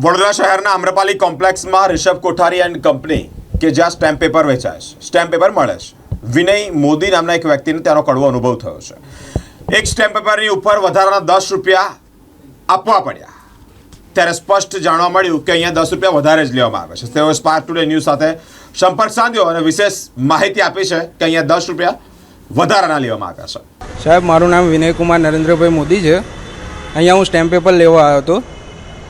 વડોદરા શહેરના આમ્રપાલી કોમ્પ્લેક્સમાં Rishabh Kothari and company કે જ્યાં સ્ટેમ્પ પેપર વેચાય છે. સ્ટેમ્પ પેપર મળે છે. વિનય મોદી નામના એક વ્યક્તિને ત્યાંનો કડવો અનુભવ થયો છે. એક સ્ટેમ્પ પેપરની ઉપર વધારાના દસ રૂપિયા આપવા પડ્યા. ત્યારે સ્પષ્ટ જાણવા મળ્યું કે અહીંયા દસ રૂપિયા વધારે જ લેવામાં આવે છે. તેઓએ સ્પાર્ક ટુડે ન્યૂઝ સાથે સંપર્ક સાધ્યો અને વિશેષ માહિતી આપી છે કે અહીંયા દસ રૂપિયા વધારાના લેવામાં આવ્યા છે. સાહેબ, મારું નામ વિનયકુમાર નરેન્દ્રભાઈ મોદી છે. અહીંયા હું સ્ટેમ્પ પેપર લેવા આવ્યો હતો.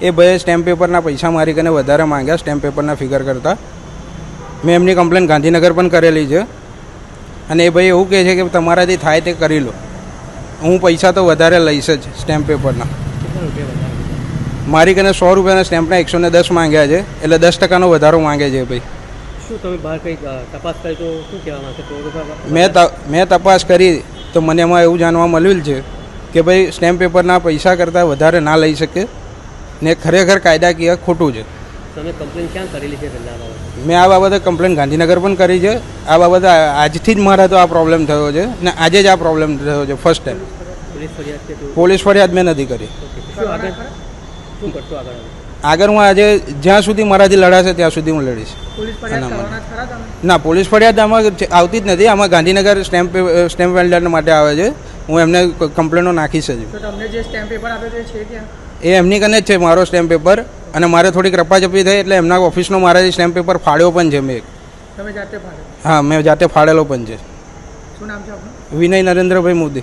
એ ભાઈએ સ્ટેમ્પ પેપરના પૈસા મારી કરીને વધારે માંગ્યા સ્ટેમ્પ પેપરના ફિગર કરતાં. મેં એમની કમ્પ્લેન ગાંધીનગર પણ કરેલી છે. અને એ ભાઈ એવું કહે છે કે તમારાથી થાય તે કરી લો. હું પૈસા તો વધારે લઈશ જ સ્ટેમ્પ પેપરના મારી કને સો રૂપિયાના સ્ટેમ્પના એકસો ને દસ માંગ્યા છે. એટલે દસ ટકાનો વધારો માંગે છે ભાઈ. શું તમે બહાર કંઈક તપાસ કરી તો શું કહેવા માંગશે? મેં ત- મેં તપાસ કરી તો મને એમાં એવું જાણવા મળ્યું છે કે ભાઈ સ્ટેમ્પ પેપરના પૈસા કરતાં વધારે ના લઈ શકે. ને ખરેખર કાયદાકીય ખોટું છે. તમે કમ્પ્લેન ક્યાં કરેલી છે પહેલાં આ બાબતે? મેં આ બાબતે કમ્પ્લેન ગાંધીનગર પણ કરી છે. આ બાબતે આજથી જ મારા તો આ પ્રોબ્લેમ થયો છે ને આજે જ આ પ્રોબ્લેમ થયો છે ફર્સ્ટ ટાઈમ પોલીસ ફરિયાદ મેં નથી કરી. આગળ? શું કરશો આગળ હવે? આગળ હું આજે જ્યાં સુધી મારાથી લડાશે ત્યાં સુધી હું લડીશ. ના પોલીસ ફરિયાદ આમાં આવતી જ નથી. આમાં ગાંધીનગર સ્ટેમ્પ સ્ટેમ્પ વેલ્ડર માટે આવે છે. હું એમને કમ્પ્લેનો નાખીશ જ. તમને જે સ્ટેમ્પ પેપર છે ક્યાં? એ એમની કને જ છે મારો સ્ટેમ્પ પેપર અને મારે થોડીક રપાચપી થઈ એટલે એમના ઓફિસનો મારે સ્ટેમ્પ પેપર ફાડ્યો પણ છે મેં તમે જાતે હા મેં જાતે ફાડેલો પણ છે. શું નામ છે વિનય નરેન્દ્રભાઈ મોદી.